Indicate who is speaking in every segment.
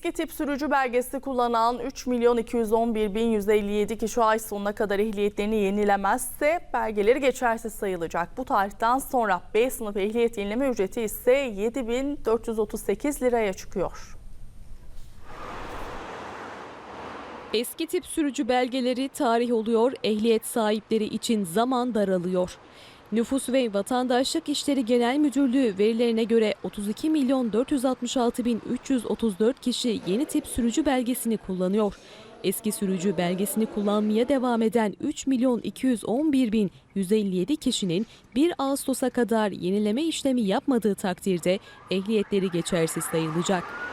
Speaker 1: Eski tip sürücü belgesi kullanan 3 milyon 211 bin 157 kişi ay sonuna kadar ehliyetlerini yenilemezse belgeleri geçersiz sayılacak. Bu tarihten sonra B sınıfı ehliyet yenileme ücreti ise 7438 liraya çıkıyor.
Speaker 2: Eski tip sürücü belgeleri tarih oluyor, ehliyet sahipleri için zaman daralıyor. Nüfus ve Vatandaşlık İşleri Genel Müdürlüğü verilerine göre 32 milyon 466 bin 334 kişi yeni tip sürücü belgesini kullanıyor. Eski sürücü belgesini kullanmaya devam eden 3 milyon 211 bin 157 kişinin 1 Ağustos'a kadar yenileme işlemi yapmadığı takdirde ehliyetleri geçersiz sayılacak.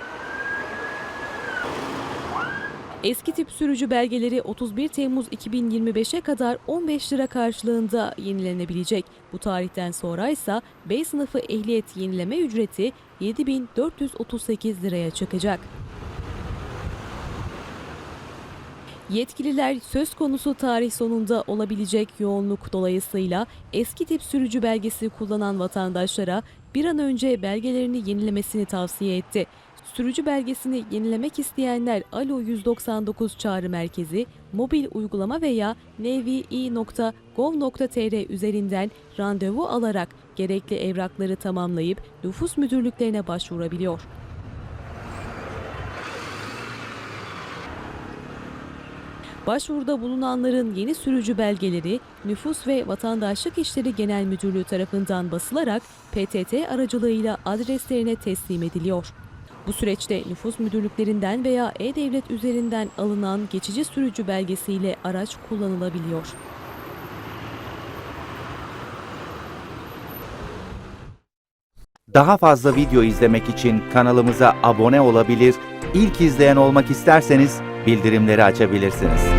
Speaker 2: Eski tip sürücü belgeleri 31 Temmuz 2025'e kadar 15 lira karşılığında yenilenebilecek. Bu tarihten sonra ise B sınıfı ehliyet yenileme ücreti 7438 liraya çıkacak. Yetkililer söz konusu tarih sonunda olabilecek yoğunluk dolayısıyla eski tip sürücü belgesi kullanan vatandaşlara bir an önce belgelerini yenilemesini tavsiye etti. Sürücü belgesini yenilemek isteyenler Alo 199 çağrı merkezi, mobil uygulama veya nvi.gov.tr üzerinden randevu alarak gerekli evrakları tamamlayıp nüfus müdürlüklerine başvurabiliyor. Başvuruda bulunanların yeni sürücü belgeleri Nüfus ve Vatandaşlık İşleri Genel Müdürlüğü tarafından basılarak PTT aracılığıyla adreslerine teslim ediliyor. Bu süreçte nüfus müdürlüklerinden veya e-devlet üzerinden alınan geçici sürücü belgesiyle araç kullanılabiliyor.
Speaker 3: Daha fazla video izlemek için kanalımıza abone olabilir, ilk izleyen olmak isterseniz bildirimleri açabilirsiniz.